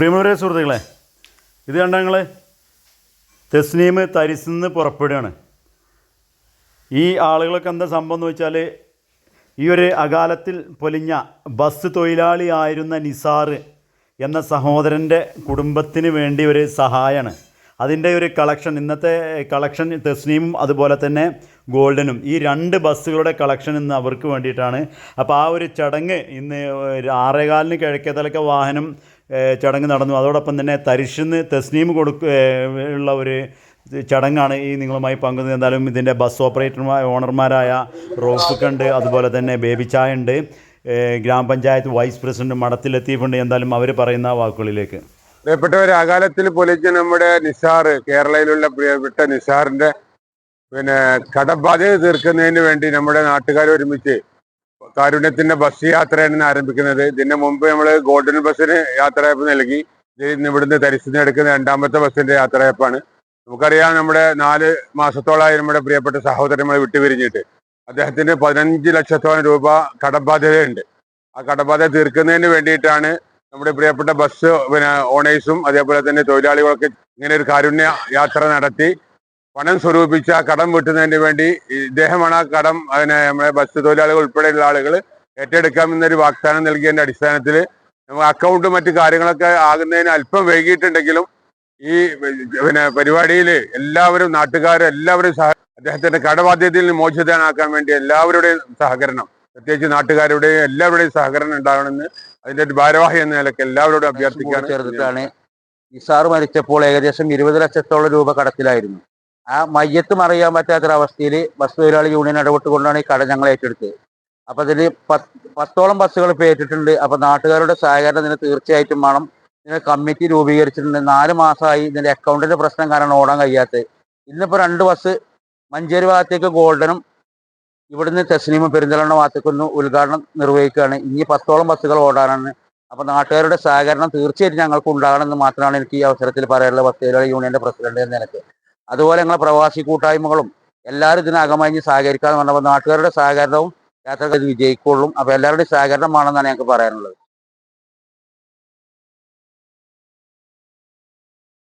പ്രിയമുള്ളവരെ സുഹൃത്തുക്കളെ ഇത് കണ്ട നിങ്ങൾ തെസ്നീം തരിസിന്ന് പുറപ്പെടുകയാണ്. ഈ ആളുകളൊക്കെ എന്താ സംഭവം എന്ന് വെച്ചാൽ ഈ ഒരു അകാലത്തിൽ പൊലിഞ്ഞ ബസ് തൊഴിലാളി ആയിരുന്ന എന്ന സഹോദരന്റെ കുടുംബത്തിന് വേണ്ടി ഒരു സഹായമാണ് അതിന്റെ ഒരു കളക്ഷൻ ഇന്നത്തെ കളക്ഷൻ തെസ്നീമും അതുപോലെ തന്നെ ഗോൾഡനും ഈ രണ്ട് ബസ്സുകളുടെ കളക്ഷൻ ഇന്ന് അവർക്ക് വേണ്ടിയിട്ടാണ്. അപ്പോൾ ആ ഒരു ചടങ്ങ് ഇന്ന് ആറേകാലിന് കിഴക്കേതലൊക്കെ വാഹനം ചടങ്ങ് നടന്നു. അതോടൊപ്പം തന്നെ തരിശിന്ന് തസ്നീം കൊടുക്ക ഉള്ള ഒരു ചടങ്ങാണ് ഈ നിങ്ങളുമായി പങ്കുന്നത്. എന്തായാലും ഇതിന്റെ ബസ് ഓപ്പറേറ്റർമാർ ഓണർമാരായ റോഫുക്കുണ്ട് അതുപോലെ തന്നെ ബേബി ചായ ഉണ്ട് ഗ്രാമപഞ്ചായത്ത് വൈസ് പ്രസിഡന്റ് മഠത്തിലെത്തിയിട്ടുണ്ട്. എന്തായാലും അവർ പറയുന്ന വാക്കുകളിലേക്ക്. പ്രിയപ്പെട്ടവർ അകാലത്തിൽ പൊലിച്ച നമ്മുടെ നിസാർ കേരളയിലുള്ള പ്രിയപ്പെട്ട നിസാറിന്റെ പിന്നെ കടബാധ്യത തീർക്കുന്നതിന് വേണ്ടി നമ്മുടെ നാട്ടുകാർ ഒരുമിച്ച് കാരുണ്യത്തിന്റെ ബസ് യാത്രയാണ് ആരംഭിക്കുന്നത്. ഇതിന് മുമ്പ് നമ്മൾ ഗോൾഡൻ ബസ്സിന് യാത്രയപ്പ് നൽകി. ഇവിടുന്ന് തരിശിന്ന് എടുക്കുന്ന രണ്ടാമത്തെ ബസ്സിന്റെ യാത്രയപ്പാണ്. നമുക്കറിയാം നമ്മുടെ നാല് മാസത്തോളമായി നമ്മുടെ പ്രിയപ്പെട്ട സഹോദരന്മാർ വിട്ടുപിരിഞ്ഞിട്ട്. അദ്ദേഹത്തിന് പതിനഞ്ച് ലക്ഷത്തോളം രൂപ കടബാധ്യതയുണ്ട്. ആ കടബാധ്യത തീർക്കുന്നതിന് വേണ്ടിയിട്ടാണ് നമ്മുടെ പ്രിയപ്പെട്ട ബസ് പിന്നെ ഓണേഴ്സും അതേപോലെ തന്നെ തൊഴിലാളികളൊക്കെ ഇങ്ങനെ ഒരു കാരുണ്യ യാത്ര നടത്തി പണം സ്വരൂപിച്ച കടം വീട്ടുന്നതിന് വേണ്ടി ഇദ്ദേഹമാണ് ആ കടം അതിനെ നമ്മുടെ ബസ് തൊഴിലാളികൾ ഉൾപ്പെടെയുള്ള ആളുകൾ ഏറ്റെടുക്കാമെന്നൊരു വാഗ്ദാനം നൽകിയതിന്റെ അടിസ്ഥാനത്തിൽ നമുക്ക് അക്കൗണ്ടും മറ്റു കാര്യങ്ങളൊക്കെ ആകുന്നതിന് അല്പം വൈകിട്ടുണ്ടെങ്കിലും ഈ പിന്നെ പരിപാടിയിൽ എല്ലാവരും നാട്ടുകാരും എല്ലാവരും സഹ അദ്ദേഹത്തിന്റെ കടബാധ്യതയിൽ നിന്ന് മോചിതനാക്കാൻ വേണ്ടി എല്ലാവരുടെയും സഹകരണം പ്രത്യേകിച്ച് നാട്ടുകാരുടെയും എല്ലാവരുടെയും സഹകരണം ഉണ്ടാകണമെന്ന് അതിന്റെ ഒരു ഭാരവാഹി എന്ന നിലയ്ക്ക് എല്ലാവരോടും അഭ്യർത്ഥിക്കാൻ ചേർത്തിട്ടാണ് നിസാർ മരിച്ചപ്പോൾ ഏകദേശം ഇരുപത് ലക്ഷത്തോളം രൂപ കടത്തിലായിരുന്നു. ആ മയ്യത്തും അറിയാൻ പറ്റാത്തൊരവസ്ഥയിൽ ബസ് തൊഴിലാളി യൂണിയൻ ഇടപെട്ടുകൊണ്ടാണ് ഈ കട ഞങ്ങൾ ഏറ്റെടുത്തത്. അപ്പൊ അതിൽ പത്തോളം ബസ്സുകൾ ഇപ്പോൾ ഏറ്റിട്ടുണ്ട്. അപ്പൊ നാട്ടുകാരുടെ സഹകരണം ഇതിന് തീർച്ചയായിട്ടും വേണം. ഇതിന് കമ്മിറ്റി രൂപീകരിച്ചിട്ടുണ്ട്. നാല് മാസമായി ഇതിന്റെ അക്കൗണ്ടിന്റെ പ്രശ്നം കാരണം ഓടാൻ കഴിയാത്തത്. ഇന്നിപ്പോ രണ്ട് ബസ് മഞ്ചേരി ഭാഗത്തേക്ക് ഗോൾഡനും ഇവിടുന്ന് തെസ്നീമും പെരിന്തലണ്ണ ഭാഗത്തേക്കൊന്ന് ഉദ്ഘാടനം നിർവഹിക്കുകയാണ്. ഇനി പത്തോളം ബസ്സുകൾ ഓടാനാണ്. അപ്പൊ നാട്ടുകാരുടെ സഹകരണം തീർച്ചയായിട്ടും ഞങ്ങൾക്ക് ഉണ്ടാകണമെന്ന് മാത്രമാണ് എനിക്ക് ഈ അവസരത്തിൽ പറയാനുള്ള ബസ് തൊഴിലാളി യൂണിയന്റെ പ്രസിഡന്റ് എന്ന നിലയ്ക്ക് അതുപോലെ ഞങ്ങളെ പ്രവാസി കൂട്ടായ്മകളും എല്ലാവരും ഇതിന് അകമഴിഞ്ഞ് സഹകരിക്കാന്ന് പറഞ്ഞപ്പോൾ നാട്ടുകാരുടെ സഹകരണവും യാത്രകൾ വിജയിക്കുള്ളൂ. അപ്പൊ എല്ലാവരുടെയും സഹകരണം വേണമെന്നാണ് ഞങ്ങൾക്ക് പറയാനുള്ളത്.